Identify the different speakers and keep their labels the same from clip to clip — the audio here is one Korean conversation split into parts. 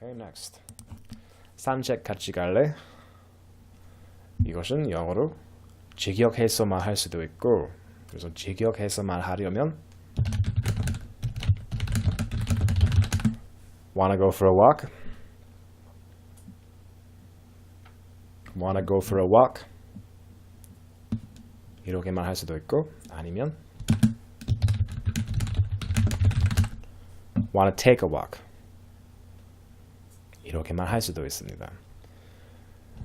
Speaker 1: Okay, next. 산책 같이 갈래? 이것은 영어로 직역해서 말할 수도 있고 그래서 직역해서 말하려면 Wanna go for a walk? Wanna go for a walk? 이렇게 말할 수도 있고 아니면 Wanna take a walk? 이렇게 말할 수도 있습니다.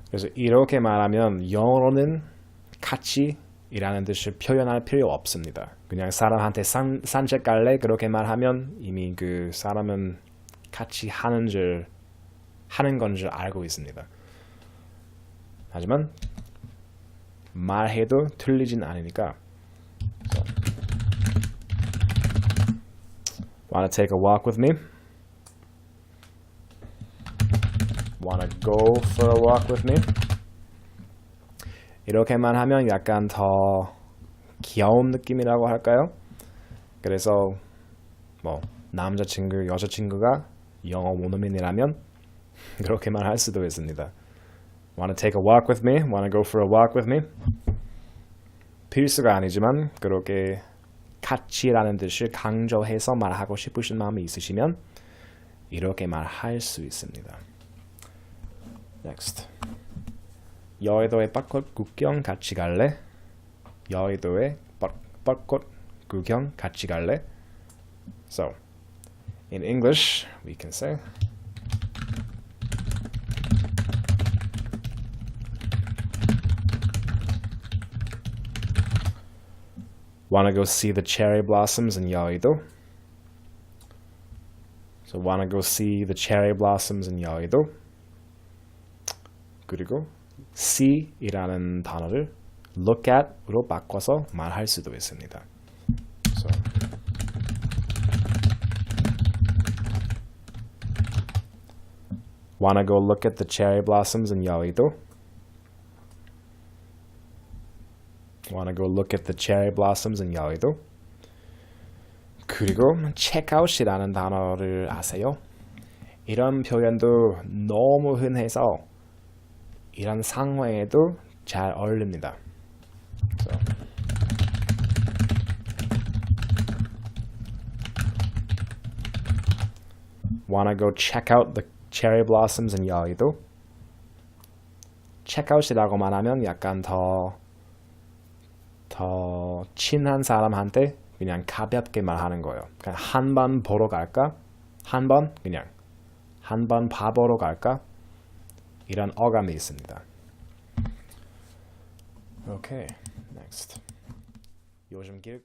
Speaker 1: 그래서 이렇게 말하면 영어로는 같이 이라는 뜻을 표현할 필요 없습니다. 그냥 사람한테 산, 산책 갈래? 그렇게 말하면 이미 그 사람은 같이 하는 줄 하는 건 줄 알고 있습니다. 하지만 말해도 틀리진 않으니까 Wanna take a walk with me? Wanna go for a walk with me? 이렇게만 하면 약간 더 귀여운 느낌이라고 할까요? 그래서 뭐 남자친구, 여자친구가 영어 원어민이라면 그렇게만 할 수도 있습니다. Wanna take a walk with me? Wanna go for a walk with me? 필수가 아니지만 그렇게 같이라는 뜻을 강조해서 말하고 싶으신 마음이 있으시면 이렇게 말할 수 있습니다. Next. 여의도에 벚꽃 구경 같이 갈래? 여의도에 벚- 벚꽃 구경 같이 갈래? So, in English, we can say Wanna go see the cherry blossoms in 여의도? So, wanna go see the cherry blossoms in 여의도? 그리고 see이라는 단어를 look at으로 바꿔서 말할 수도 있습니다. So, Wanna go look at the cherry blossoms in 여의도? Wanna go look at the cherry blossoms in 여의도? 그리고 checkout이라는 단어를 아세요? 이런 표현도 너무 흔해서 이런 상황에도 잘 어울립니다. So. Wanna go check out the cherry blossoms in 여의도? checkout이라고 말하면 약간 더, 더 친한 사람한테 그냥 가볍게 말하는 거예요. 그냥 한 번 보러 갈까? 한 번? 그냥 한 번 봐보러 갈까? 이런 어감이 있습니다. Okay, next. 요즘 길